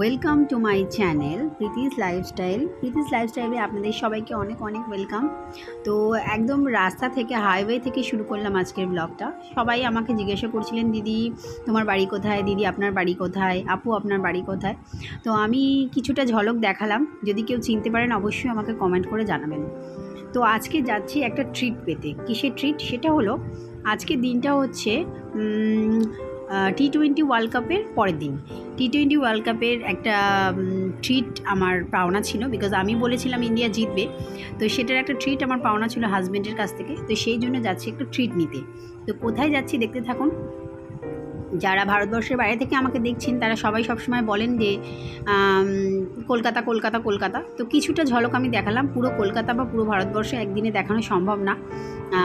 Welcome to my channel Preeti's lifestyle Preeti's লাইফস্টাইলে আপনাদের সবাইকে অনেক অনেক ওয়েলকাম তো একদম রাস্তা থেকে হাইওয়ে থেকে শুরু করলাম আজকের ব্লগটা সবাই আমাকে জিজ্ঞাসা করছিলেন, দিদি, তোমার বাড়ি কোথায়? দিদি, আপনার বাড়ি কোথায়? আপু, আপনার বাড়ি কোথায়? তো আমি কিছুটা ঝলক দেখালাম। যদি কেউ চিনতে পারেন, অবশ্যই আমাকে কমেন্ট করে জানাবেন। তো আজকে যাচ্ছি একটা ট্রিট পেতে। কিসের ট্রিট সেটা হলো আজকে দিনটা হচ্ছে টি টোয়েন্টি ওয়ার্ল্ড কাপের পরের দিন। টি টোয়েন্টি ওয়ার্ল্ড কাপের একটা ট্রিট আমার পাওনা ছিল বিকজ আমি বলেছিলাম ইন্ডিয়া জিতবে। তো সেটার একটা ট্রিট আমার পাওনা ছিল হাজব্যান্ডের কাছ থেকে। তো সেই জন্য যাচ্ছি একটা ট্রিট নিতে। তো কোথায় যাচ্ছি দেখতে থাকুন। যারা ভারতবর্ষের বাইরে থেকে আমাকে দেখছেন, তারা সবাই সবসময় বলেন যে কলকাতা কলকাতা কলকাতা। তো কিছুটা ঝলক আমি দেখালাম। পুরো কলকাতা বা পুরো ভারতবর্ষে একদিনে দেখানো সম্ভব না।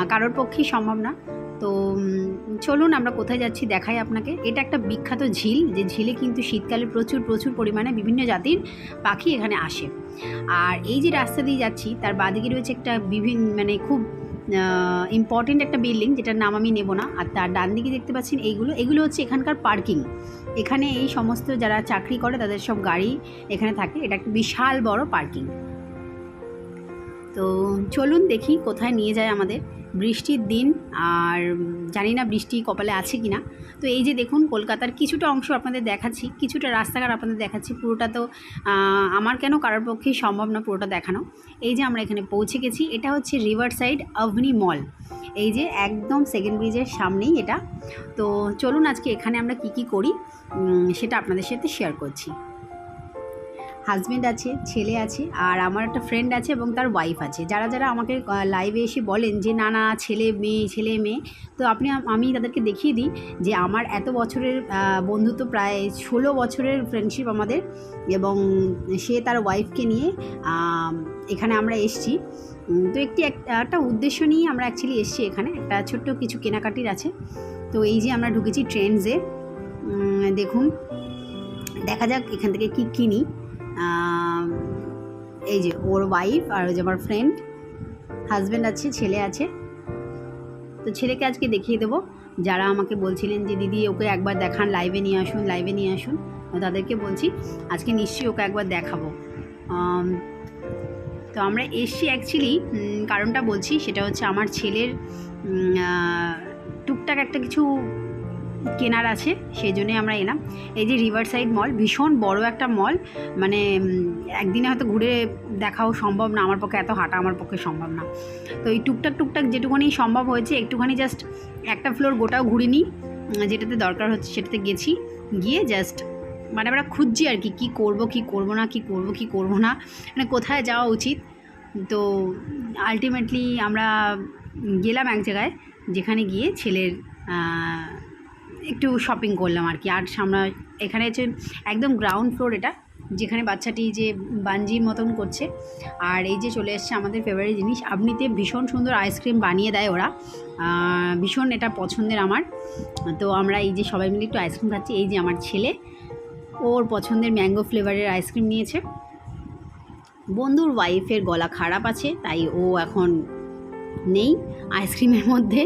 কারোর পক্ষেই সম্ভব না। তো চলুন আমরা কোথায় যাচ্ছি দেখাই আপনাকে। এটা একটা বিখ্যাত ঝিল, যে ঝিলে কিন্তু শীতকালে প্রচুর প্রচুর পরিমাণে বিভিন্ন জাতির পাখি এখানে আসে। আর এই যে রাস্তা দিয়ে যাচ্ছি, তার বাদিকে রয়েছে একটা বিভিন্ন মানে খুব ইম্পর্টেন্ট একটা বিল্ডিং যেটার নাম আমি নেব না। আর তার ডান দিকে দেখতে পাচ্ছেন এইগুলো। এগুলো হচ্ছে এখানকার পার্কিং এখানে এই সমস্ত যারা চাকরি করে, তাদের সব গাড়ি এখানে থাকে। এটা একটা বিশাল বড় পার্কিং তো চলুন দেখি কোথায় নিয়ে যায় আমাদের। বৃষ্টির দিন আর জানি না বৃষ্টি কপালে আছে কি না তো এই যে দেখুন কলকাতার কিছুটা অংশ আপনাদের দেখাচ্ছি, কিছুটা রাস্তাঘাট আপনাদের দেখাচ্ছি, পুরোটা তো আমার কেন কারোর পক্ষেই সম্ভব না পুরোটা দেখানো। এই যে আমরা এখানে পৌঁছে গেছি, এটা হচ্ছে রিভার সাইড অভনি মল এই যে একদম সেকেন্ড ব্রিজের সামনেই এটা। তো চলুন আজকে এখানে আমরা কি কি করি সেটা আপনাদের সাথে শেয়ার করছি। হাজব্যান্ড আছে, ছেলে আছে, আর আমার একটা ফ্রেন্ড আছে এবং তার ওয়াইফ আছে। যারা যারা আমাকে লাইভে এসে বলেন যে, না না, ছেলে মেয়ে ছেলে মেয়ে, তো আপনি, আমি তাদেরকে দেখিয়ে দিই যে, আমার এত বছরের বন্ধুত্ব প্রায় ষোলো বছরের ফ্রেন্ডশিপ আমাদের এবং সে তার ওয়াইফকে নিয়ে এখানে আমরা এসছি। তো একটি একটা উদ্দেশ্য নিয়ে আমরা অ্যাকচুয়ালি এসছি এখানে। একটা ছোট্ট কিছু কেনাকাটির আছে। তো এই যে আমরা ঢুকেছি ট্রেন্ডসে দেখুন, দেখা যাক এখান থেকে কি কিনি। এই যে ওর ওয়াইফ আর ওই যে আমার ফ্রেন্ড হাজব্যান্ড আছে, ছেলে আছে। তো ছেলেকে আজকে দেখিয়ে দেবো। যারা আমাকে বলছিলেন যে, দিদি, ওকে একবার দেখান লাইভে নিয়ে আসুন লাইভে নিয়ে আসুন। তাদেরকে বলছি, আজকে নিশ্চয়ই ওকে একবার দেখাবো। তো আমরা এসছি অ্যাকচুয়ালি কারণটা বলছি, সেটা হচ্ছে আমার ছেলের টুকটাক একটা কিছু কেনার আছে, সেই জন্যই আমরা এলাম। এই যে রিভার সাইড মল ভীষণ বড় একটা মল মানে একদিনে হয়তো ঘুরে দেখাও সম্ভব না, আমার পক্ষে এত হাঁটা আমার পক্ষে সম্ভব না। তো এই টুকটাক টুকটাক যেটুকুনি সম্ভব হয়েছে, একটুখানি জাস্ট একটা ফ্লোর গোটাও ঘুরিনি যেটাতে দরকার হচ্ছে সেটাতে গেছি, গিয়ে জাস্ট মানে আমরা খুঁজছি আর কি, কী করব কী করব না, কী করব কী করব না মানে কোথায় যাওয়া উচিত। তো আলটিমেটলি আমরা গেলাম এক জায়গায়, যেখানে গিয়ে ছেলের একটু শপিং করলাম আর কি। আর সামনে এখানে হচ্ছে একদম গ্রাউন্ড ফ্লোর এটা, যেখানে বাচ্চাটি যে বাঞ্জির মতন করছে। আর এই যে চলে এসছে আমাদের ফেভারিট জিনিস, আপনিতে ভীষণ সুন্দর আইসক্রিম বানিয়ে দেয় ওরা। ভীষণ এটা পছন্দের আমার। তো আমরা এই যে সবাই মিলে একটু আইসক্রিম খাচ্ছি। এই যে আমার ছেলে, ওর পছন্দের ম্যাঙ্গো ফ্লেভারের আইসক্রিম নিয়েছে। বন্ধুর ওয়াইফের গলা খারাপ আছে, তাই ও এখন নেই, আইসক্রিমের মধ্যে।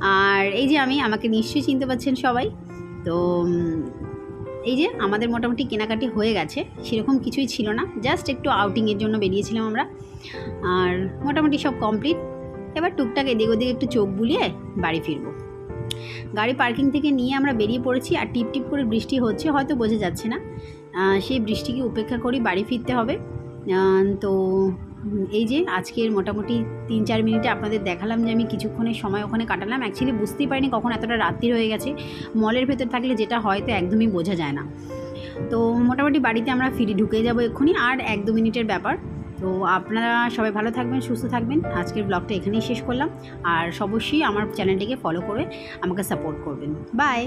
আর এই যে আমি, আমাকে নিশ্চয়ই চিনতে পারছেন সবাই। তো এই যে আমাদের মোটামুটি কেনাকাটি হয়ে গেছে, সেরকম কিছুই ছিল না। জাস্ট একটু আউটিংয়ের জন্য বেরিয়েছিলাম আমরা। আর মোটামুটি সব কমপ্লিট। এবার টুকটাক এদিক ওদিক একটু চোখ বুলিয়ে বাড়ি ফিরবো। গাড়ি পার্কিং থেকে নিয়ে আমরা বেরিয়ে পড়েছি আর টিপ টিপ করে বৃষ্টি হচ্ছে, হয়তো বোঝা যাচ্ছে না। সেই বৃষ্টিকে উপেক্ষা করি বাড়ি ফিরতে হবে। তো এই যে আজকের মোটামুটি তিন চার মিনিটে আপনাদের দেখালাম যে আমি কিছুক্ষণের সময় ওখানে কাটালাম। অ্যাকচুয়ালি বুঝতেই পারিনি কখন এতটা রাত্রি হয়ে গেছে। মলের ভেতর থাকলে যেটা হয়তো একদমই বোঝা যায় না। তো মোটামুটি বাড়িতে আমরা ফিরে ঢুকে যাব এক্ষুনি আর এক দু মিনিটের ব্যাপার। তো আপনারা সবাই ভালো থাকবেন, সুস্থ থাকবেন। আজকের ব্লগটা এখানেই শেষ করলাম। আর অবশ্যই আমার চ্যানেলটিকে ফলো করে আমাকে সাপোর্ট করবেন। বাই